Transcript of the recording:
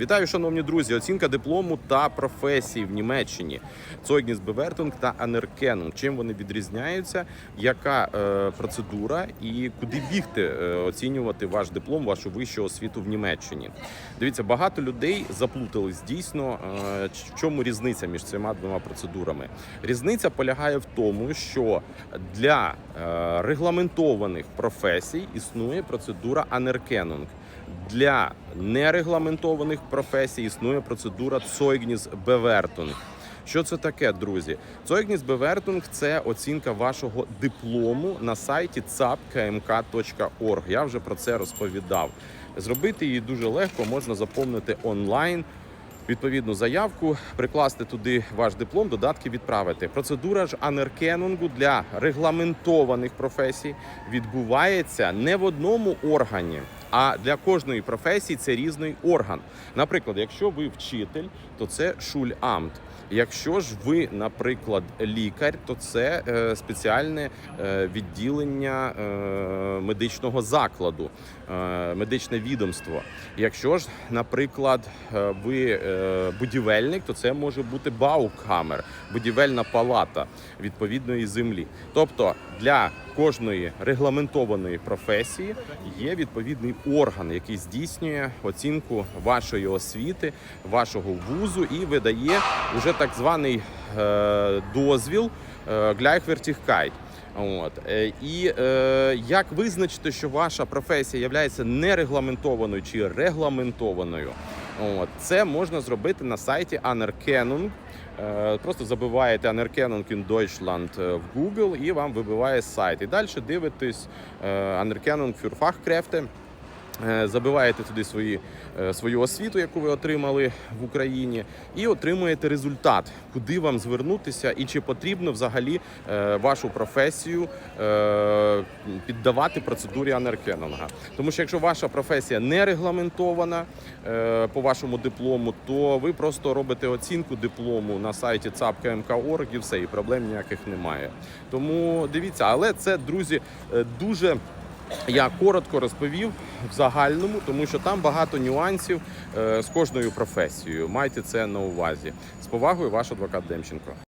Вітаю, шановні друзі! Оцінка диплому та професії в Німеччині. Zeugnis Bewertung та Anerkennung. Чим вони відрізняються? Яка е, процедура і куди бігти е, оцінювати ваш диплом, вашу вищу освіту в Німеччині? Дивіться, багато людей заплутались дійсно. Е, в чому різниця між цими двома процедурами? Різниця полягає в тому, що для е, регламентованих професій існує процедура Anerkennung. Для нерегламентованих професій існує процедура Zeugnis Bewertung. Що це таке, друзі? Zeugnis Bewertung – це оцінка вашого диплому на сайті zapkmk.org. Я вже про це розповідав. Зробити її дуже легко, можна заповнити онлайн. Відповідну заявку, прикласти туди ваш диплом, додатки відправити. Процедура ж анеркенунгу для регламентованих професій відбувається не в одному органі, а для кожної професії це різний орган. Наприклад, якщо ви вчитель, то це шульамт. Якщо ж ви, наприклад, лікар, то це е, спеціальне е, відділення е, медичного закладу, медичне відомство. Якщо ж, наприклад, ви будівельник, то це може бути Баукамер, будівельна палата відповідної землі. Тобто для кожної регламентованої професії є відповідний орган, який здійснює оцінку вашої освіти, вашого вузу і видає уже так званий е, дозвіл е, От Е, і е, як визначити, що ваша професія є нерегламентованою чи регламентованою? От це можна зробити на сайті Anerkennung. Е, Просто забиваєте Anerkennung in Deutschland в Google і вам вибиває сайт. І далі дивитесь е, Anerkennung für Fachkräfte. Е, Забиваєте туди свої, е, свою освіту, яку ви отримали в Україні, і отримуєте результат, куди вам звернутися, і чи потрібно взагалі е, вашу професію піддавати процедурі анеркенонга. Тому що якщо ваша професія не регламентована по вашому диплому, то ви просто робите оцінку диплому на сайті ЦАПКМК.орг і все, і проблем ніяких немає. Тому дивіться, але це, друзі, дуже. Я коротко розповів в загальному, тому що там багато нюансів е, з кожною професією. Майте це на увазі. З повагою, ваш адвокат Демченко.